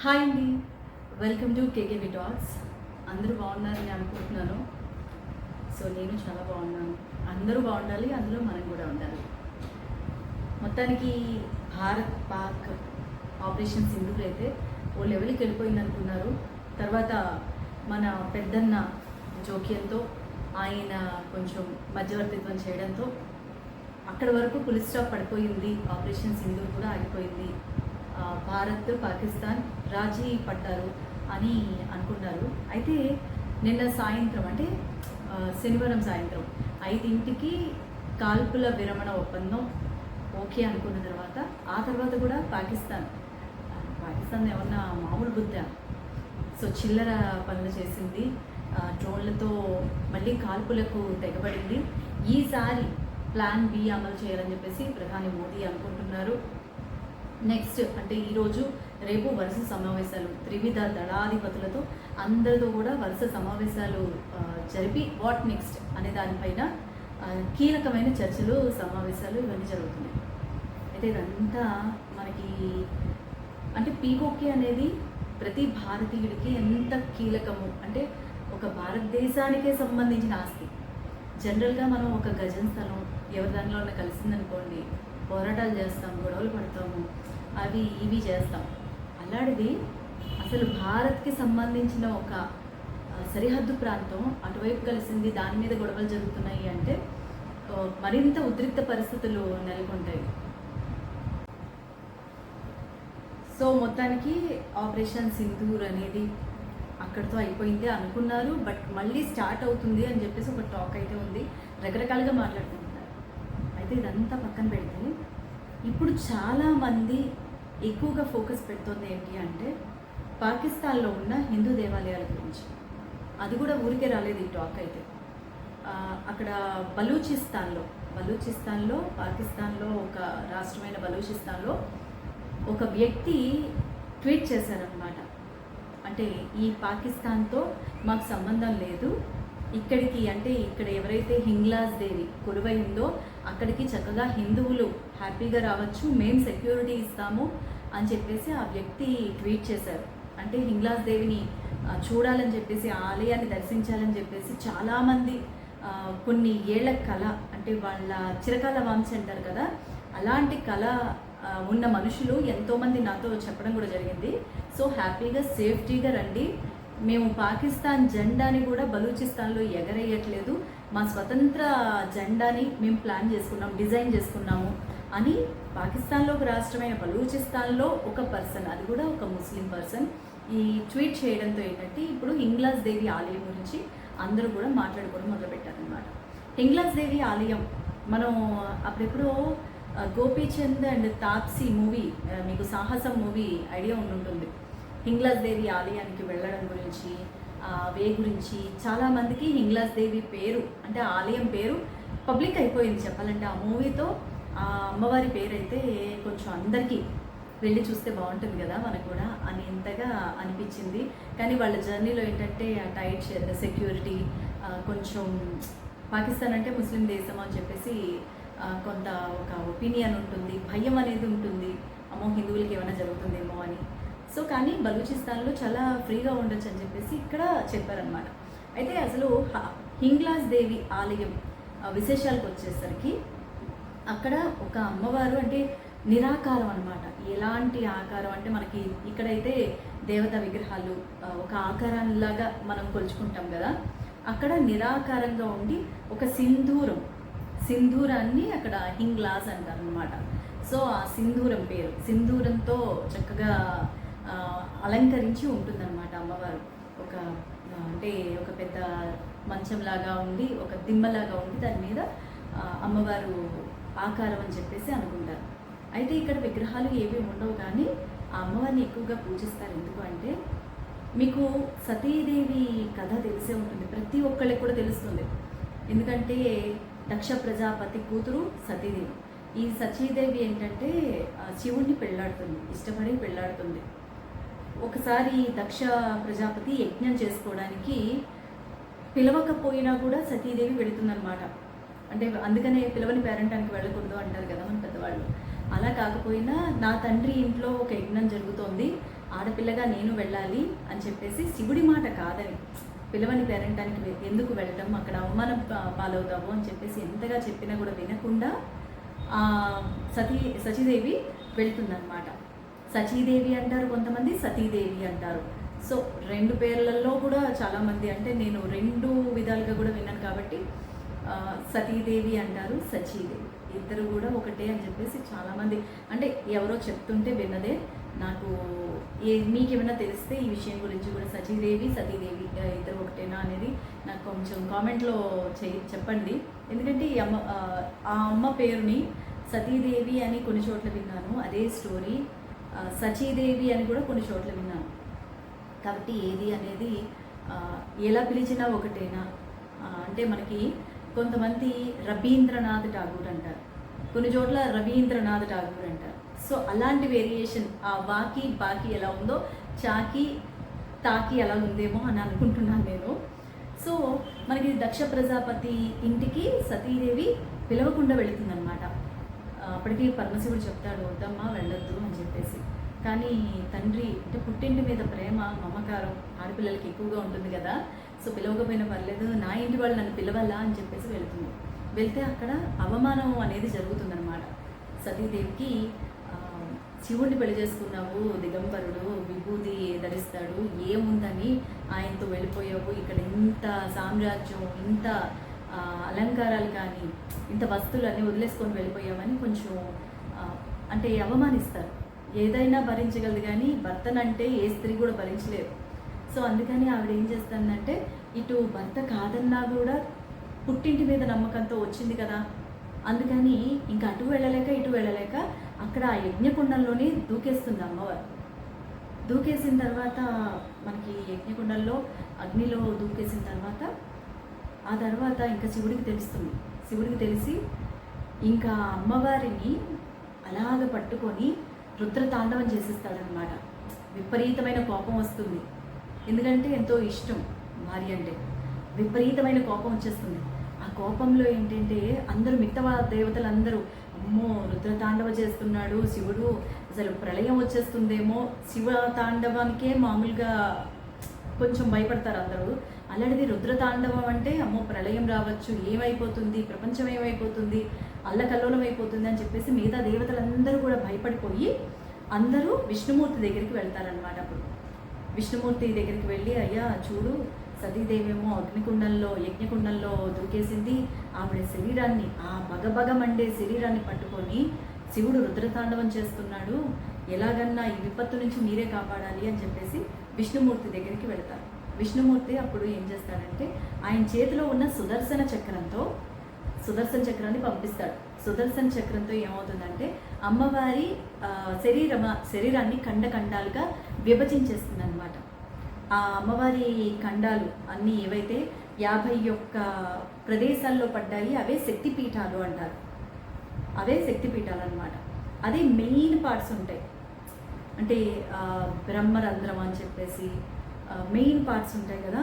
Hi అండి. Welcome to KKV talks అందరూ బాగున్నారని అనుకుంటున్నాను. సో నేను చాలా బాగున్నాను. అందరూ బాగుండాలి అందులో మనం కూడా ఉండాలి. మొత్తానికి భారత్ పాక్ ఆపరేషన్ సింధూర్ అయితే ఓ లెవెల్కి వెళ్ళిపోయింది అనుకున్నారు తర్వాత మన పెద్దన్న జోక్యంతో ఆయన కొంచెం మధ్యవర్తిత్వం చేయడంతో అక్కడి వరకు పులిస్ స్టాప్ పడిపోయింది. ఆపరేషన్ సింధూర్ కూడా ఆగిపోయింది. భారత్ పాకిస్తాన్ రాజీ పడ్డారు అని అనుకున్నారు అయితే నిన్న సాయంత్రం అంటే శనివారం సాయంత్రం ఐదింటికి కాల్పుల విరమణ ఒప్పందం ఓకే అనుకున్న తర్వాత ఆ తర్వాత కూడా పాకిస్తాన్ పాకిస్తాన్ ఏమన్నా మామూలు బుద్ధ? సో చిల్లర పనులు చేసింది డ్రోన్లతో మళ్ళీ కాల్పులకు తెగబడింది. ఈసారి ప్లాన్ బి అమలు చేయాలని చెప్పేసి ప్రధాని మోదీ అనుకుంటున్నారు. నెక్స్ట్ అంటే ఈరోజు రేపు వరుస సమావేశాలు. త్రివిధ దళాధిపతులతో అందరితో కూడా వరుస సమావేశాలు జరిపి వాట్ నెక్స్ట్ అనే దానిపైన కీలకమైన చర్చలు సమావేశాలు ఇవన్నీ జరుగుతున్నాయి. అయితే ఇదంతా మనకి అంటే పీకోకే అనేది ప్రతి భారతీయుడికి ఎంత కీలకము అంటే ఒక భారతదేశానికే సంబంధించిన ఆస్తి. జనరల్గా మనం ఒక గజం స్థలం ఎవరి దానిలో ఉన్న కలిసిందనుకోండి పోరాటాలు చేస్తాం గొడవలు పడతాము అవి ఇవి చేస్తాం. అలాంటిది అసలు భారత్కి సంబంధించిన ఒక సరిహద్దు ప్రాంతం అటువైపు కలిసింది దాని మీద గొడవలు జరుగుతున్నాయి అంటే మరింత ఉద్రిక్త పరిస్థితులు నెలకొంటాయి. సో మొత్తానికి ఆపరేషన్ సింధూర్ అనేది అక్కడితో అయిపోయింది అనుకున్నారు బట్ మళ్ళీ స్టార్ట్ అవుతుంది అని చెప్పేసి ఒక టాక్ అయితే ఉంది. రకరకాలుగా మాట్లాడుకుంటున్నారు. అయితే ఇదంతా పక్కన పెడితే ఇప్పుడు చాలామంది ఎక్కువగా ఫోకస్ పెడుతుంది ఏంటి అంటే పాకిస్తాన్లో ఉన్న హిందూ దేవాలయాల గురించి. అది కూడా ఊరికే రాలేదు ఈ టాక్ అయితే. అక్కడ బలూచిస్తాన్లో బలూచిస్తాన్లో పాకిస్తాన్లో ఒక రాష్ట్రమైన బలూచిస్తాన్లో ఒక వ్యక్తి ట్వీట్ చేశారనమాట అంటే ఈ పాకిస్తాన్తో మాకు సంబంధం లేదు. ఇక్కడికి అంటే ఇక్కడ ఎవరైతే హింగ్లాజ్ దేవి కొలువై ఉందో అక్కడికి చక్కగా హిందువులు హ్యాపీగా రావచ్చు మేము సెక్యూరిటీ ఇస్తాము అని చెప్పేసి ఆ వ్యక్తి ట్వీట్ చేశారు. అంటే హింగ్లాస్ దేవిని చూడాలని చెప్పేసి ఆ ఆలయాన్ని దర్శించాలని చెప్పేసి చాలామంది కొన్ని ఏళ్ళ కళ అంటే వాళ్ళ చిరకాల వాంశ అంటారు కదా అలాంటి కళ ఉన్న మనుషులు ఎంతోమంది నాతో చెప్పడం కూడా జరిగింది. సో హ్యాపీగా సేఫ్టీగా రండి. మేము పాకిస్తాన్ జెండాని కూడా బలూచిస్తాన్లో ఎగరేయట్లేదు. మా స్వతంత్ర జెండాని మేము ప్లాన్ చేసుకున్నాం డిజైన్ చేసుకున్నాము అని పాకిస్తాన్లో ఒక రాష్ట్రమైన బలూచిస్తాన్లో ఒక పర్సన్ అది కూడా ఒక ముస్లిం పర్సన్ ఈ ట్వీట్ చేయడంతో ఏంటంటే ఇప్పుడు హింగ్లాజ్ దేవి ఆలయం గురించి అందరూ కూడా మాట్లాడుకోవడం మొదలుపెట్టారనమాట హింగ్లాజ్ దేవి ఆలయం మనం అప్పుడెప్పుడో గోపీచంద్ అండ్ తాప్సీ మూవీ మీకు సాహసం మూవీ ఐడియా ఉండుంటుంది. హింగ్లాజ్ దేవి ఆలయానికి వెళ్ళడం గురించి వే గురించి చాలామందికి హింగ్లాస్ దేవి పేరు అంటే ఆలయం పేరు పబ్లిక్ అయిపోయింది చెప్పాలంటే. ఆ మూవీతో ఆ అమ్మవారి పేరు అయితే కొంచెం అందరికీ వెళ్ళి చూస్తే బాగుంటుంది కదా మనకు కూడా అని ఇంతగా అనిపించింది. కానీ వాళ్ళ జర్నీలో ఏంటంటే ఆ టైట్ సెక్యూరిటీ కొంచెం పాకిస్తాన్ అంటే ముస్లిం దేశం అని చెప్పేసి కొంత ఒక ఒపీనియన్ ఉంటుంది భయం అనేది ఉంటుంది. అమ్మో హిందువులకి ఏమైనా జరుగుతుందేమో అని. సో కానీ బలూచిస్తాన్లో చాలా ఫ్రీగా ఉండొచ్చు అని చెప్పేసి ఇక్కడ చెప్పారనమాట అయితే అసలు హ- హింగ్లాజ్ దేవి ఆలయం విశేషాలకు వచ్చేసరికి అక్కడ ఒక అమ్మవారు అంటే నిరాకారం అనమాట ఎలాంటి ఆకారం అంటే మనకి ఇక్కడైతే దేవతా విగ్రహాలు ఒక ఆకారంలాగా మనం కొలుచుకుంటాం కదా అక్కడ నిరాకారంగా ఉండి ఒక సింధూరం సింధూరాన్ని అక్కడ హింగ్లాస్ అంటారు అనమాట సో ఆ సింధూరం పేరు సింధూరంతో చక్కగా అలంకరించి ఉంటుందన్నమాట అమ్మవారు. ఒక అంటే ఒక పెద్ద మంచంలాగా ఉండి ఒక దిమ్మలాగా ఉండి దాని మీద అమ్మవారు ఆకారం అని చెప్పేసి అనుకుంటారు. అయితే ఇక్కడ విగ్రహాలు ఏవి ఉండవు కానీ ఆ అమ్మవారిని ఎక్కువగా పూజిస్తారు. ఎందుకు అంటే మీకు సతీదేవి కథ తెలిసే ఉంటుంది. ప్రతి ఒక్కళ్ళకి కూడా తెలుస్తుంది. ఎందుకంటే దక్ష ప్రజాపతి కూతురు సతీదేవి. ఈ సతీదేవి ఏంటంటే శివుణ్ణి పెళ్ళాడుతుంది ఇష్టపడి పెళ్ళాడుతుంది ఒకసారి దక్ష ప్రజాపతి యజ్ఞం చేసుకోవడానికి పిలవకపోయినా కూడా సతీదేవి వెళుతుందనమాట అంటే అందుకనే పిలవని పేరంటానికి వెళ్ళకూడదు అంటారు కదా మన పెద్దవాళ్ళు. అలా కాకపోయినా నా తండ్రి ఇంట్లో ఒక యజ్ఞం జరుగుతోంది ఆడపిల్లగా నేను వెళ్ళాలి అని చెప్పేసి శివుడి మాట కాదని పిలవని పేరంటానికి ఎందుకు వెళ్ళటం అక్కడ అవమానం పా- పాలవుతావు అని చెప్పేసి ఎంతగా చెప్పినా కూడా వినకుండా సతీ సతీదేవి వెళ్తుందన్నమాట. సచీదేవి అంటారు కొంతమంది సతీదేవి అంటారు. సో రెండు పేర్లలో కూడా చాలామంది అంటే నేను రెండు విధాలుగా కూడా విన్నాను కాబట్టి సతీదేవి అంటారు సచీదేవి. ఇద్దరు కూడా ఒకటే అని చెప్పేసి చాలామంది అంటే ఎవరో చెప్తుంటే విన్నదే నాకు ఏ మీకేమైనా తెలిస్తే ఈ విషయం గురించి కూడా సచీదేవి సతీదేవి ఇద్దరు ఒకటేనా అనేది నాకు కొంచెం కామెంట్లో చెయ్యి చెప్పండి. ఎందుకంటే ఈ అమ్మ ఆ, అమ్మ పేరుని సతీదేవి అని కొన్ని చోట్ల విన్నాను. అదే స్టోరీ. సచీదేవి అని కూడా కొన్ని చోట్ల విన్నాను. కాబట్టి ఏది అనేది ఎలా పిలిచినా ఒకటేనా? అంటే మనకి కొంతమంది రవీంద్రనాథ్ ఠాగూర్ అంటారు. కొన్ని చోట్ల రవీంద్రనాథ్ ఠాగూర్ అంటారు. సో అలాంటి వేరియేషన్ ఆ వాకి బాకి ఎలా ఉందో చాకి తాకి ఎలా ఉందేమో అని అనుకుంటున్నాను నేను. సో మనకి దక్ష ప్రజాపతి ఇంటికి సతీదేవి పిలవకుండా వెళుతుందనమాట అప్పటికి పరమశివుడు చెప్తాడు వద్దమ్మా వెళ్ళొద్దు అని కానీ తండ్రి అంటే పుట్టింటి మీద ప్రేమ మమకారం ఆడపిల్లలకి ఎక్కువగా ఉంటుంది కదా. సో పిలవకపోయినా పర్లేదు నా ఇంటి వాళ్ళు నన్ను పిలవాలా అని చెప్పేసి వెళుతుంది. వెళ్తే అక్కడ అవమానం అనేది జరుగుతుందన్నమాట. సతీదేవికి శివుణ్ణి పెళ్ళి చేసుకున్నావు దిగంబరుడు విభూతి ధరిస్తాడు ఏముందని ఆయనతో వెళ్ళిపోయావు ఇక్కడ ఇంత సామ్రాజ్యం ఇంత అలంకారాలు కానీ ఇంత వస్తువులు అన్నీ వదిలేసుకొని వెళ్ళిపోయామని కొంచెం అంటే అవమానిస్తారు. ఏదైనా భరించగలదు కానీ భర్తనంటే ఏ స్త్రీ కూడా భరించలేదు సో అందుకని ఆవిడ ఏం చేస్తుందంటే ఇటు భర్త కాదన్నా కూడా పుట్టింటి మీద నమ్మకంతో వచ్చింది కదా. అందుకని ఇంకా అటు వెళ్ళలేక ఇటు వెళ్ళలేక అక్కడ ఆ యజ్ఞకుండంలోనే దూకేస్తుంది అమ్మవారు. దూకేసిన తర్వాత మనకి యజ్ఞకుండంలో అగ్నిలో దూకేసిన తర్వాత ఆ తర్వాత ఇంకా శివుడికి తెలుస్తుంది. శివుడికి తెలిసి ఇంకా అమ్మవారిని అలాగ పట్టుకొని రుద్రతాండవం చేసేస్తాడనమాట విపరీతమైన కోపం వస్తుంది. ఎందుకంటే ఎంతో ఇష్టం భార్య అంటే. విపరీతమైన కోపం వచ్చేస్తుంది. ఆ కోపంలో ఏంటంటే అందరూ మిగతా దేవతలందరూ అమ్మో రుద్రతాండవ చేస్తున్నాడు శివుడు అసలు ప్రళయం వచ్చేస్తుందేమో. శివ తాండవానికే మామూలుగా కొంచెం భయపడతారు అందరూ. అలాంటిది రుద్రతాండవం అంటే అమ్మో ప్రళయం రావచ్చు ఏమైపోతుంది ప్రపంచం ఏమైపోతుంది అల్లకల్లోలం అయిపోతుంది అని చెప్పేసి మిగతా దేవతలందరూ కూడా భయపడిపోయి అందరూ విష్ణుమూర్తి దగ్గరికి వెళ్తారనమాట అప్పుడు. విష్ణుమూర్తి దగ్గరికి వెళ్ళి అయ్యా చూడు సతీదేవేమో అగ్నికుండంలో యజ్ఞకుండంలో దూకేసింది. ఆవిడ శరీరాన్ని ఆ బగబగ మండే శరీరాన్ని పట్టుకొని శివుడు రుద్రతాండవం చేస్తున్నాడు. ఎలాగన్నా ఈ విపత్తు నుంచి మీరే కాపాడాలి అని చెప్పేసి విష్ణుమూర్తి దగ్గరికి వెళ్తారు. విష్ణుమూర్తి అప్పుడు ఏం చేస్తాడంటే ఆయన చేతిలో ఉన్న సుదర్శన చక్రంతో సుదర్శన చక్రాన్ని పంపిస్తాడు. సుదర్శన చక్రంతో ఏమవుతుందంటే అమ్మవారి శరీరమ శరీరాన్ని ఖండ ఖండాలుగా విభజించేస్తుంది అనమాట ఆ అమ్మవారి ఖండాలు అన్నీ ఏవైతే యాభై ఒక్క ప్రదేశాల్లో పడ్డాయి అవే శక్తిపీఠాలు అంటారు. అవే శక్తిపీఠాలు అనమాట అదే మెయిన్ పార్ట్స్ ఉంటాయి. అంటే బ్రహ్మరంధ్రం అని చెప్పేసి మెయిన్ పార్ట్స్ ఉంటాయి కదా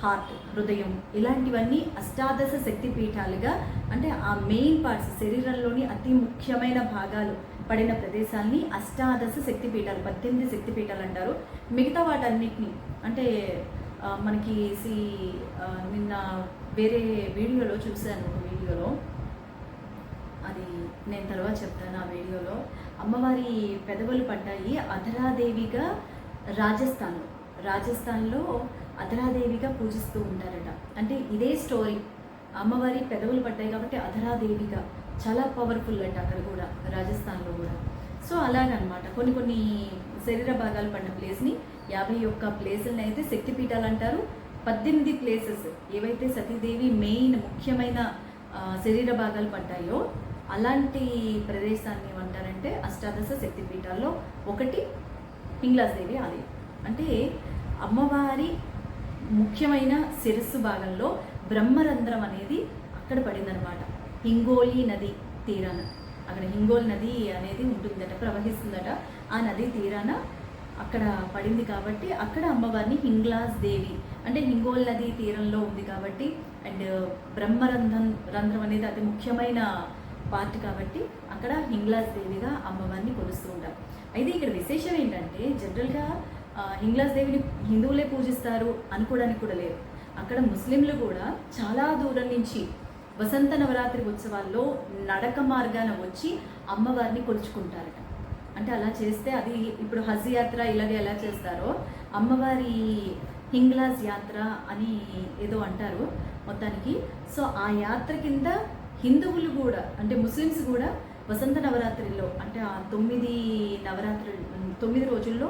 హార్ట్ హృదయం ఇలాంటివన్నీ అష్టాదశ శక్తి పీఠాలుగా అంటే ఆ మెయిన్ పార్ట్స్ శరీరంలోని అతి ముఖ్యమైన భాగాలు పడిన ప్రదేశాల్ని అష్టాదశ శక్తి పీఠాలు పద్దెనిమిది శక్తి పీఠాలు అంటారు. మిగతా వాటన్నిటిని అంటే మనకి సి నిన్న వేరే వీడియోలో చూశాను ఒక వీడియోలో. నేను తర్వాత చెప్తాను ఆ వీడియోలో. అమ్మవారి పెదవులు పడ్డాయి అధరాదేవిగా రాజస్థాన్లో. రాజస్థాన్లో అధరాదేవిగా పూజిస్తూ ఉంటారట. అంటే ఇదే స్టోరీ అమ్మవారి పెదవులు పడ్డాయి కాబట్టి అధరాదేవిగా. చాలా పవర్ఫుల్ అంట అక్కడ కూడా రాజస్థాన్లో కూడా. సో అలాగనమాట. కొన్ని కొన్ని శరీర భాగాలు పడిన ప్లేస్ని యాభై ఒక్క ప్లేసులని అయితే శక్తిపీఠాలు అంటారు. పద్దెనిమిది ప్లేసెస్ ఏవైతే సతీదేవి మెయిన్ ముఖ్యమైన శరీర భాగాలు పడ్డాయో అలాంటి ప్రదేశాన్ని ఏమంటారంటే అష్టాదశ శక్తిపీఠాల్లో ఒకటి హింగ్లాదేవి ఆలయం. అంటే అమ్మవారి ముఖ్యమైన శిరస్సు భాగంలో బ్రహ్మరంధ్రం అనేది అక్కడ పడిందనమాట హింగోలి నది తీరాన. అక్కడ హింగోల్ నది అనేది ఉంటుందట ప్రవహిస్తుందట. ఆ నది తీరాన అక్కడ పడింది కాబట్టి అక్కడ అమ్మవారిని హింగ్లాస్ దేవి అంటే హింగోల్ నది తీరంలో ఉంది కాబట్టి అండ్ బ్రహ్మరంధ్రం రంధ్రం అనేది అతి ముఖ్యమైన పార్ట్ కాబట్టి అక్కడ హింగ్లాజ్ దేవిగా అమ్మవారిని కొలుస్తూ ఉంటారు. అయితే ఇక్కడ విశేషం ఏంటంటే జనరల్గా హింగ్లాస్ హింగ్లాజ్ దేవిని హిందువులే పూజిస్తారు అనుకోవడానికి కూడా లేదు. అక్కడ ముస్లింలు కూడా చాలా దూరం నుంచి వసంత నవరాత్రి ఉత్సవాల్లో నడక మార్గాన వచ్చి అమ్మవారిని కొలుచుకుంటారట. అంటే అలా చేస్తే అది ఇప్పుడు హజ్ యాత్ర ఇలాగే ఎలా చేస్తారో అమ్మవారి హింగ్లాజ్ యాత్ర అని ఏదో అంటారు మొత్తానికి. సో ఆ యాత్ర కింద హిందువులు కూడా అంటే ముస్లిమ్స్ కూడా వసంత నవరాత్రిలో అంటే ఆ తొమ్మిది నవరాత్రి తొమ్మిది రోజుల్లో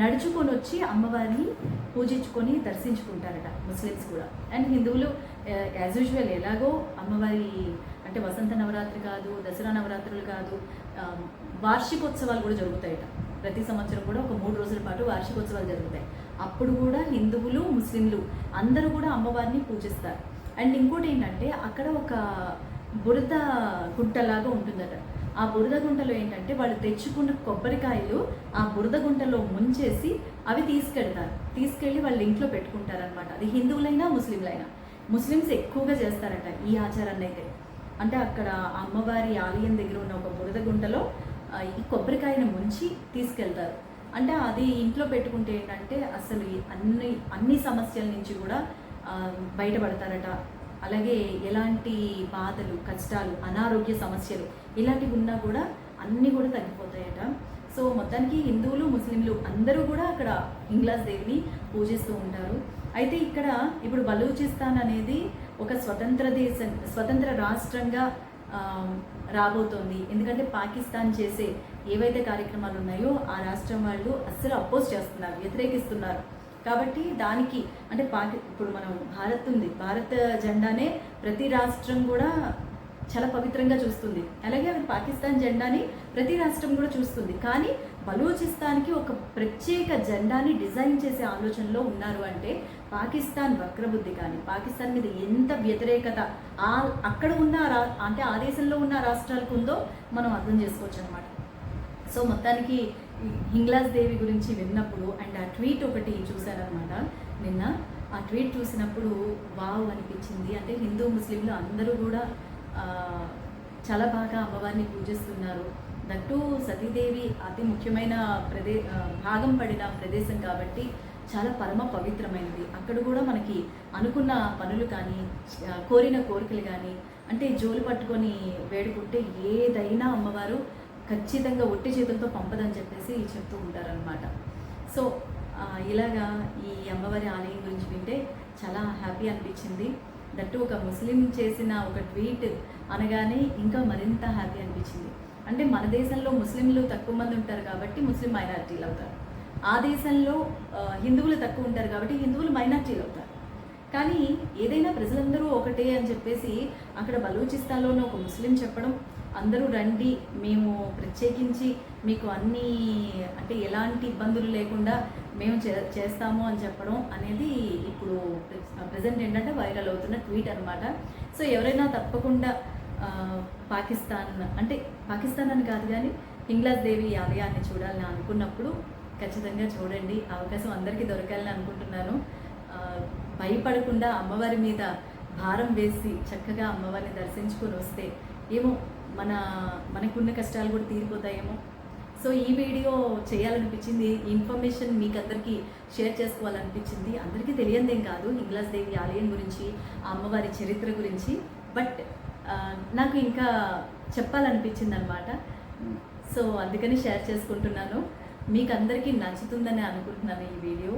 నడుచుకొని వచ్చి అమ్మవారిని పూజించుకొని దర్శించుకుంటారట ముస్లిమ్స్ కూడా. అండ్ హిందువులు యాజ్ యూజువల్ ఎలాగో అమ్మవారి అంటే వసంత నవరాత్రి కాదు దసరా నవరాత్రులు కాదు వార్షికోత్సవాలు కూడా జరుగుతాయట. ప్రతి సంవత్సరం కూడా ఒక మూడు రోజుల పాటు వార్షికోత్సవాలు జరుగుతాయి. అప్పుడు కూడా హిందువులు ముస్లింలు అందరూ కూడా అమ్మవారిని పూజిస్తారు. అండ్ ఇంకోటి ఏంటంటే అక్కడ ఒక బురద గుంటలాగా ఉంటుందట. ఆ బురద గుంటలో ఏంటంటే వాళ్ళు తెచ్చుకున్న కొబ్బరికాయలు ఆ బురద గుంటలో ముంచేసి అవి తీసుకెళ్తారు. తీసుకెళ్ళి వాళ్ళ ఇంట్లో పెట్టుకుంటారనమాట అది హిందువులైనా ముస్లింలైనా. ముస్లిమ్స్ ఎక్కువగా చేస్తారట ఈ ఆచారాన్ని అయితే. అంటే అక్కడ అమ్మవారి ఆలయం దగ్గర ఉన్న ఒక బురద గుంటలో ఈ కొబ్బరికాయను ముంచి తీసుకెళ్తారు. అంటే అది ఇంట్లో పెట్టుకుంటే ఏంటంటే అసలు అన్ని అన్ని సమస్యల నుంచి కూడా బయటపడతారట. అలాగే ఎలాంటి బాధలు కష్టాలు అనారోగ్య సమస్యలు ఇలాంటివి ఉన్నా కూడా అన్నీ కూడా తగ్గిపోతాయట. సో మొత్తానికి హిందువులు ముస్లింలు అందరూ కూడా అక్కడ ఇంగ్లాస్ దేవిని పూజిస్తూ ఉంటారు. అయితే ఇక్కడ ఇప్పుడు బలూచిస్తాన్ అనేది ఒక స్వతంత్ర దేశం స్వతంత్ర రాష్ట్రంగా రాబోతోంది. ఎందుకంటే పాకిస్తాన్ చేసే ఏవైతే కార్యక్రమాలు ఉన్నాయో ఆ రాష్ట్రం వాళ్ళు అస్సలు అపోజ్ చేస్తున్నారు వ్యతిరేకిస్తున్నారు. కాబట్టి దానికి అంటే పాకి ఇప్పుడు మనం భారత్ ఉంది. భారత జెండానే ప్రతి రాష్ట్రం కూడా చాలా పవిత్రంగా చూస్తుంది. అలాగే అది పాకిస్తాన్ జెండాని ప్రతి రాష్ట్రం కూడా చూస్తుంది. కానీ బలూచిస్తాన్కి ఒక ప్రత్యేక జెండాని డిజైన్ చేసే ఆలోచనలో ఉన్నారు అంటే పాకిస్తాన్ వక్రబుద్ధి కానీ పాకిస్తాన్ మీద ఎంత వ్యతిరేకత ఆ అక్కడ ఉన్న అంటే ఆ దేశంలో ఉన్న రాష్ట్రాలకు ఉందో మనం అర్థం చేసుకోవచ్చు అనమాట సో మొత్తానికి హింగ్లాస్ హింగ్లాజ్ దేవి గురించి విన్నప్పుడు అండ్ ఆ ట్వీట్ ఒకటి చూశారనమాట నిన్న ఆ ట్వీట్ చూసినప్పుడు వావ్ అనిపించింది. అంటే హిందూ ముస్లింలు అందరూ కూడా చాలా బాగా అమ్మవారిని పూజిస్తున్నారు. దట్టు సతీదేవి అతి ముఖ్యమైన ప్రదే భాగం పడిన ప్రదేశం కాబట్టి చాలా పరమ పవిత్రమైనది. అక్కడ కూడా మనకి అనుకున్న పనులు కానీ కోరిన కోరికలు కానీ అంటే జోలు పట్టుకొని వేడుకుంటే ఏదైనా అమ్మవారు ఖచ్చితంగా ఒట్టి చేతులతో పంపదని చెప్పేసి చెప్తూ ఉంటారనమాట సో ఇలాగా ఈ అమ్మవారి ఆలయం గురించి వింటే చాలా హ్యాపీ అనిపించింది. దట్టు ఒక ముస్లిం చేసిన ఒక ట్వీట్ అనగానే ఇంకా మరింత హ్యాపీ అనిపించింది. అంటే మన దేశంలో ముస్లింలు తక్కువ మంది ఉంటారు కాబట్టి ముస్లిం మైనారిటీలు అవుతారు. ఆ దేశంలో హిందువులు తక్కువ ఉంటారు కాబట్టి హిందువులు మైనారిటీలు అవుతారు. కానీ ఏదైనా ప్రజలందరూ ఒకటే అని చెప్పేసి అక్కడ బలూచిస్తాన్లోనే ఒక ముస్లిం చెప్పడం అందరూ రండి మేము ప్రత్యేకించి మీకు అన్ని అంటే ఎలాంటి ఇబ్బందులు లేకుండా మేము చే చేస్తాము అని చెప్పడం అనేది ఇప్పుడు ప్రజెంట్ ఏంటంటే వైరల్ అవుతున్న ట్వీట్ అనమాట సో ఎవరైనా తప్పకుండా పాకిస్తాన్ అంటే పాకిస్తాన్ అని కాదు కానీ హింగ్లాజ్ దేవి ఆలయాన్ని చూడాలని అనుకున్నప్పుడు ఖచ్చితంగా చూడండి. అవకాశం అందరికీ దొరకాలని అనుకుంటున్నాను. భయపడకుండా అమ్మవారి మీద భారం వేసి చక్కగా అమ్మవారిని దర్శించుకొని వస్తే ఏమో మన మనకున్న కష్టాలు కూడా తీరిపోతాయేమో. సో ఈ వీడియో చేయాలనిపించింది ఇన్ఫర్మేషన్ మీకు అందరికీ షేర్ చేసుకోవాలనిపించింది. అందరికీ తెలియందేం కాదు ఇంగ్లాస్ దేవి ఆలయం గురించి ఆ అమ్మవారి చరిత్ర గురించి. బట్ నాకు ఇంకా చెప్పాలనిపించింది అనమాట సో అందుకని షేర్ చేసుకుంటున్నాను. మీకు అందరికీ నచ్చుతుందని అనుకుంటున్నాను ఈ వీడియో.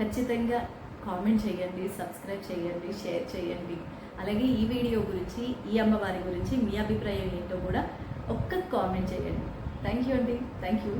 ఖచ్చితంగా కామెంట్ చేయండి సబ్స్క్రైబ్ చేయండి షేర్ చేయండి. అలాగే ఈ వీడియో గురించి ఈ అమ్మవారి గురించి మీ అభిప్రాయం ఏంటో కూడా ఒక్క కామెంట్ చేయండి. థ్యాంక్ యూ అండి. Thank you